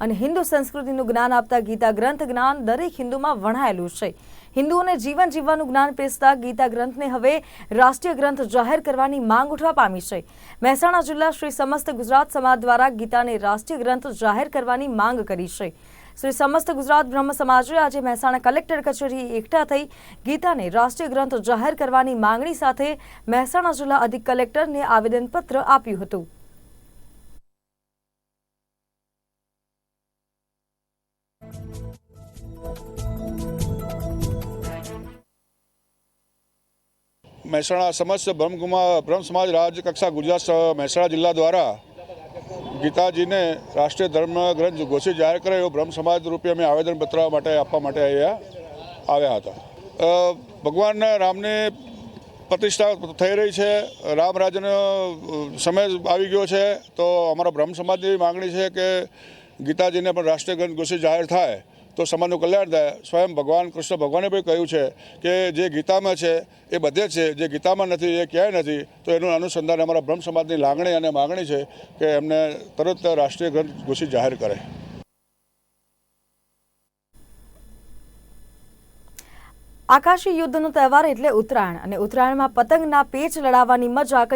અને હિન્દુ સંસ્કૃતિનું જ્ઞાન આપતા ગીતા ગ્રંથ જ્ઞાન દરેક હિન્દુમાં વણાયેલું છે. હિન્દુઓને જીવન જીવવાનું જ્ઞાન પેસતા ગીતા ગ્રંથને હવે રાષ્ટ્રીય ગ્રંથ જાહેર કરવાની માંગ ઉઠવા પામી છે. મહેસાણા જિલ્લા શ્રી સમસ્ત ગુજરાત સમાજ દ્વારા ગીતાને રાષ્ટ્રીય ગ્રંથ જાહેર કરવાની માંગ કરી છે. શ્રી સમસ્ત ગુજરાત બ્રહ્મ સમાજે આજે મહેસાણા કલેક્ટર કચેરી એકઠા થઈ ગીતાને રાષ્ટ્રીય ગ્રંથ જાહેર કરવાની માંગણી સાથે મહેસાણા જિલ્લા અધિક કલેક્ટરને આવેદનપત્ર આપ્યું હતું. મહેસાણા સમસ્ત બ્રહ્મકુમાર બ્રહ્મ સમાજ રાજ્ય કક્ષા ગુજરાત મહેસાણા જિલ્લા દ્વારા ગીતાજીને રાષ્ટ્રીય ધર્મ ગ્રંથ ઘોષિત જાહેર કરે એવો બ્રહ્મ સમાજ રૂપે અમે આવેદનપત્ર માટે આપવા માટે અહીંયા આવ્યા હતા. ભગવાન રામની પ્રતિષ્ઠા થઈ રહી છે, રામ રાજ્યનો સમય આવી ગયો છે, તો અમારા બ્રહ્મ સમાજની માગણી છે કે ગીતાજીને પણ રાષ્ટ્રીય ગ્રંથ ઘોષિત જાહેર થાય તો સમાજનું કલ્યાણ થાય. સ્વયં ભગવાન કૃષ્ણ ભગવાને પણ કહ્યું છે કે જે ગીતામાં છે એ બધે છે, જે ગીતામાં નથી, એ ક્યાંય નથી, તો એનું અનુસંધાન અમારા બ્રહ્મ સમાજની લાગણી અને માગણી છે કે એમને તરત રાષ્ટ્રીય ગ્રંથ ઘોષિત જાહેર કરે. આકાશી યુદ્ધનો તહેવાર એટલે ઉત્તરાયણ અને ઉત્તરાયણમાં પતંગના પેચ લડાવવાની મજા કંઈક